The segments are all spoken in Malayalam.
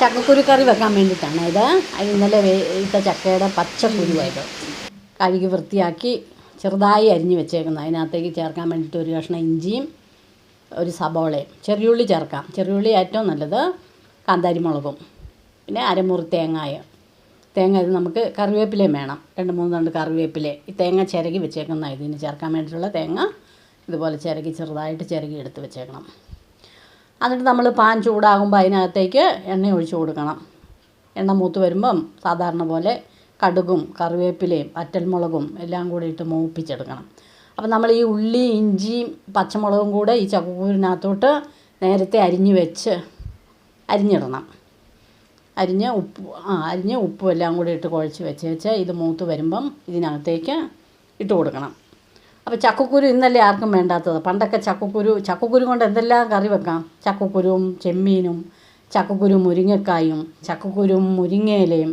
ചക്കക്കുരു കറി വെക്കാൻ വേണ്ടിയിട്ടാണ്. ഇത് ഇന്നലെ ഇട്ട ചക്കയുടെ പച്ചക്കുരുവായത് കഴുകി വൃത്തിയാക്കി ചെറുതായി അരിഞ്ഞ് വെച്ചേക്കുന്നത് അതിനകത്തേക്ക് ചേർക്കാൻ വേണ്ടിയിട്ട് ഒരു കഷ്ണം ഇഞ്ചിയും ഒരു സബോളയും. ചെറിയുള്ളി ചേർക്കാം. ചെറിയുള്ളി ഏറ്റവും നല്ലത് കാന്താരി മുളകും. പിന്നെ അരമുറി തേങ്ങായ. തേങ്ങ ഇത് നമുക്ക് കറിവേപ്പിലയും വേണം. രണ്ട് മൂന്ന് രണ്ട് കറിവേപ്പില ഈ തേങ്ങ ചിരകി വെച്ചേക്കുന്ന ഇതിന് ചേർക്കാൻ വേണ്ടിയിട്ടുള്ള തേങ്ങ. ഇതുപോലെ ചിരകി ചെറുതായിട്ട് ചിരകി എടുത്ത് വെച്ചേക്കണം. എന്നിട്ട് നമ്മൾ പാൻ ചൂടാകുമ്പോൾ അതിനകത്തേക്ക് എണ്ണ ഒഴിച്ച് കൊടുക്കണം. എണ്ണ മൂത്ത് വരുമ്പം സാധാരണ പോലെ കടുകും കറിവേപ്പിലയും അറ്റൽമുളകും എല്ലാം കൂടി ഇട്ട് മൂപ്പിച്ചെടുക്കണം. അപ്പം നമ്മൾ ഈ ഉള്ളി ഇഞ്ചിയും പച്ചമുളകും കൂടെ ഈ ചക്കക്കൂരിനകത്തോട്ട് നേരത്തെ അരിഞ്ഞ് വെച്ച് അരിഞ്ഞിടണം. അരിഞ്ഞ് ഉപ്പ് ആ അരിഞ്ഞ് ഉപ്പും എല്ലാം കൂടി ഇട്ട് കുഴച്ച് വെച്ച് വെച്ച് ഇത് മൂത്ത് വരുമ്പം ഇതിനകത്തേക്ക് ഇട്ട് കൊടുക്കണം. അപ്പോൾ ചക്കക്കുരു ഇന്നല്ലേ ആർക്കും വേണ്ടാത്തത്. പണ്ടൊക്കെ ചക്കക്കുരു ചക്കക്കുരു കൊണ്ട് എന്തെല്ലാം കറി വെക്കാം? ചക്കക്കുരുവും ചെമ്മീനും ചക്കക്കുരു മുരിങ്ങക്കായും ചക്കക്കുരു മുരിങ്ങയിലയും.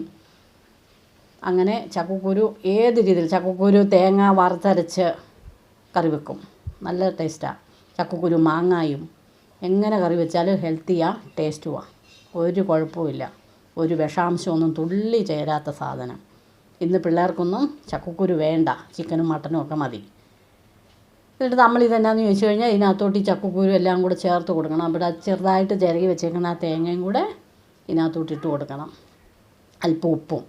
അങ്ങനെ ചക്കക്കുരു ഏത് രീതിയിൽ ചക്കക്കുരു തേങ്ങ വറുത്തരച്ച് കറി വെക്കും. നല്ല ടേസ്റ്റാണ് ചക്കക്കുരു മാങ്ങായും. എങ്ങനെ കറി വെച്ചാലും ഹെൽത്തിയാണ് ടേസ്റ്റുമാണ് ഒരു കുഴപ്പമില്ല ഒരു വിഷാംശമൊന്നും തുള്ളി ചേരാത്ത സാധനം. ഇന്ന് പിള്ളേർക്കൊന്നും ചക്കക്കുരു വേണ്ട. ചിക്കനും മട്ടനും ഒക്കെ മതി. എന്നിട്ട് നമ്മൾ ഇതെന്നാന്ന് ചോദിച്ചു കഴിഞ്ഞാൽ ഇതിനകത്തോട്ട് ഈ ചക്കക്കുരു എല്ലാം കൂടെ ചേർത്ത് കൊടുക്കണം. അവിടെ ചെറുതായിട്ട് ചിരകി വെച്ചേക്കുന്ന ആ തേങ്ങയും കൂടെ ഇതിനകത്തോട്ട് ഇട്ട് കൊടുക്കണം. അല്പം ഉപ്പും.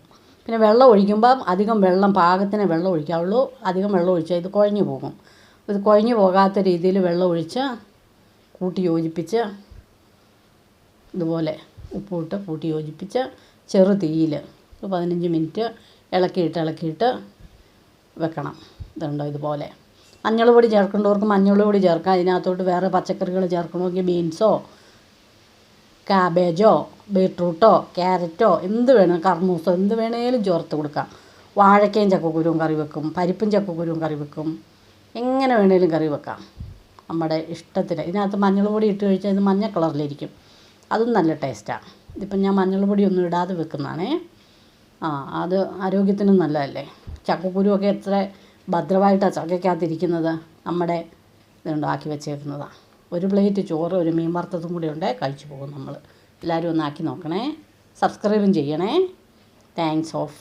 പിന്നെ വെള്ളം ഒഴിക്കുമ്പം അധികം വെള്ളം പാകത്തിന് വെള്ളം ഒഴിക്കാവുള്ളൂ. അധികം വെള്ളം ഒഴിച്ചാൽ ഇത് കുഴഞ്ഞു പോകും. ഇത് കുഴഞ്ഞു പോകാത്ത രീതിയിൽ വെള്ളം ഒഴിച്ച് കൂട്ടി യോജിപ്പിച്ച് ഇതുപോലെ ഉപ്പിട്ട് കൂട്ടി യോജിപ്പിച്ച് ചെറു തീയിൽ പതിനഞ്ച് മിനിറ്റ് ഇളക്കിയിട്ട് ഇളക്കിയിട്ട് വെക്കണം. ഇതുണ്ടോ ഇതുപോലെ? മഞ്ഞൾ പൊടി ചേർക്കേണ്ടവർക്ക് മഞ്ഞൾ പൊടി ചേർക്കാം. അതിനകത്തോട്ട് വേറെ പച്ചക്കറികൾ ചേർക്കണമെങ്കിൽ ബീൻസോ കാബേജോ ബീട്രൂട്ടോ ക്യാരറ്റോ എന്ത് വേണം കർമൂസോ എന്ത് വേണേലും ചേർത്ത് കൊടുക്കാം. വാഴക്കയും ചക്കക്കുരുവും കറി വെക്കും പരിപ്പും ചക്കക്കുരുവും കറി വെക്കും. എങ്ങനെ വേണേലും കറി വെക്കാം. നമ്മുടെ ഇഷ്ടത്തിന്. ഇതിനകത്ത് മഞ്ഞൾ പൊടി ഇട്ട് കഴിച്ചാൽ ഇത് മഞ്ഞ കളറിലിരിക്കും. അതും നല്ല ടേസ്റ്റാണ് ഇതിപ്പം ഞാൻ മഞ്ഞൾ പൊടി ഒന്നും ഇടാതെ വെക്കുന്നതാണേ. ആ അത് ആരോഗ്യത്തിനും നല്ലതല്ലേ. ചക്കക്കുരുവൊക്കെ എത്ര ഭദ്രമായിട്ടാണ് ചക്കയ്ക്കകത്തിരിക്കുന്നത് നമ്മുടെ ഇതുണ്ടാക്കി വെച്ചേക്കുന്നതാണ് ഒരു പ്ലേറ്റ് ചോറ് ഒരു മീൻ വറുത്തതും കൂടി ഉണ്ട് കഴിച്ചു പോകും നമ്മൾ എല്ലാവരും ഒന്നാക്കി നോക്കണേ. സബ്സ്ക്രൈബും ചെയ്യണേ. Thanks of